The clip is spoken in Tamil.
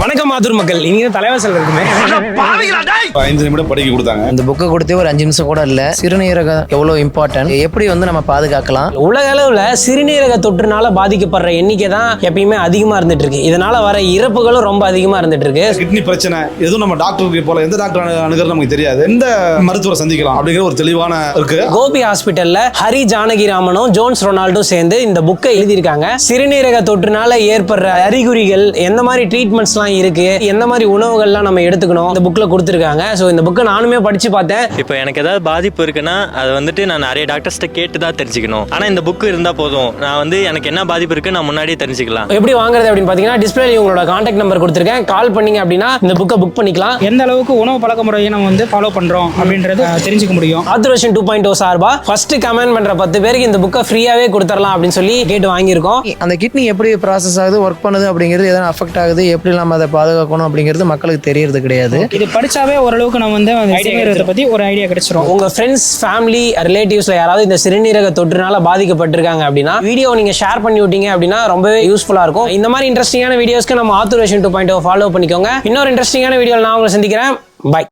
வணக்கம் மாதூர் மக்கள். இங்க தலைவர் செல் இருக்குமே ஐந்து நிமிடம் படிக்க கொடுத்தாங்க. இந்த புக்கை கொடுத்தே ஒரு அஞ்சு நிமிஷம் கூட இல்ல. சிறுநீரகம் எவ்வளவு இம்பார்ட்டன்ட் எப்படி வந்து நம்ம பாதுகாக்கலாம்? உலக அளவுல சிறுநீரக தொற்றுனால பாதிக்கப்படுற எண்ணிக்கை தான் எப்பயுமே அதிகமா இருந்துட்டு இருக்கு இதனால வர இறப்புகளும் ரொம்ப அதிகமா இருந்துட்டு இருக்கு கிட்னி பிரச்சனை எதுவும் நம்ம டாக்டருக்கு போல எந்த டாக்டர் அணு- அணுகிறது நமக்கு தெரியாது. எந்த மருத்துவரை சந்திக்கலாம் அப்படிங்கிற ஒரு தெளிவான இருக்கு. கோபி ஹாஸ்பிட்டல்ல ஹரி ஜானகிராமனும் ஜோன்ஸ் ரொனால்டோ சேர்ந்து இந்த புக்கை எழுதியிருக்காங்க. சிறுநீரக தொற்றுனால ஏற்படுற அறிகுறிகள் எந்த மாதிரி ட்ரீட்மெண்ட்ஸ்லாம் இருக்கு. எந்த மாதிரி உணவுகள்லாம் நம்ம எடுத்துக்கணும்? இந்த புக்ல கொடுத்துருக்காங்க. ஸோ இந்த புக்கை நானுமே படிச்சு பார்த்தேன். இப்போ எனக்கு ஏதாவது பாதிப்பு இருக்குன்னா அது வந்துட்டு நான் நிறைய டாக்டர்ஸ்ட்ட கேட்டு தான் தெரிஞ்சுக்கணும். ஆனால் இந்த புக்கு இருந்தால் போதும். நான் வந்து எனக்கு என்ன பாதிப்பு இருக்கு நான் முன்னாடியே தெரிஞ்சுக்கலாம். எப்படி வாங்குறது அப்படின்னு பார்த்தீங்கன்னா டிஸ்பிளே உங்களோட கான்டாக்ட் நம்பர் கொடுத்துருக்கேன். கால் பண்ணீங்க அப்படின்னா இந்த புக்கை புக் பண்ணிக்கலாம். எந்த அளவுக்கு உணவு பழக்க முறையை நம்ம வந்து ஃபாலோ பண்றோம் அப்படின்றது தெரிஞ்சுக்க முடியும். ஆத்தரேஷன் டூ பாயிண்ட் ஓ சார்பா ஃபர்ஸ்ட் கமெண்ட் பண்ற பத்து பேருக்கு இந்த புக்கை ஃப்ரீயாவே கொடுத்துடலாம் அப்படின்னு சொல்லி கேட்டு வாங்கியிருக்கோம். அந்த கிட்னி எப்படி ப்ராசஸ் ஆகுது ஒர்க் பண்ணுது அப்படிங்கிறது எதனா அஃபெக்ட் ஆகுது எப்படி நம்ம அதை பாதுகாக்கணும் அப்படிங்கிறது மக்களுக்கு தெரியறது கிடையாது. இது படிச்சாவே ஓரளவுக்கு நம்ம வந்து அந்த சிறுநீரகத்தை பத்தி ஒரு ஐடியா கிடைச்சிரும். உங்க ஃப்ரெண்ட்ஸ் ஃபேமிலி ரிலேட்டிவ்ஸ்ல யாராவது இந்த சிறுநீரக தொற்றுனால பாதிக்கப்பட்டிருக்காங்க அப்படின்னா வீடியோ நீங்க ஷேர் பண்ணி விட்டீங்க அப்படின்னா ரொம்பவே யூஸ்ஃபுல்லா இருக்கும். இந்த மாதிரி இன்ட்ரெஸ்டிங்கான வீடியோஸ்க்கு நம்ம ஆத்தரேஷன் டூ பாயிண்ட் ஃபாலோ பண்ணிக்கோங்க. இன்னொரு இன்ட்ரெஸ்டிங்கான வீடியோ நான் உங்களை சந்திக்கிறேன். பை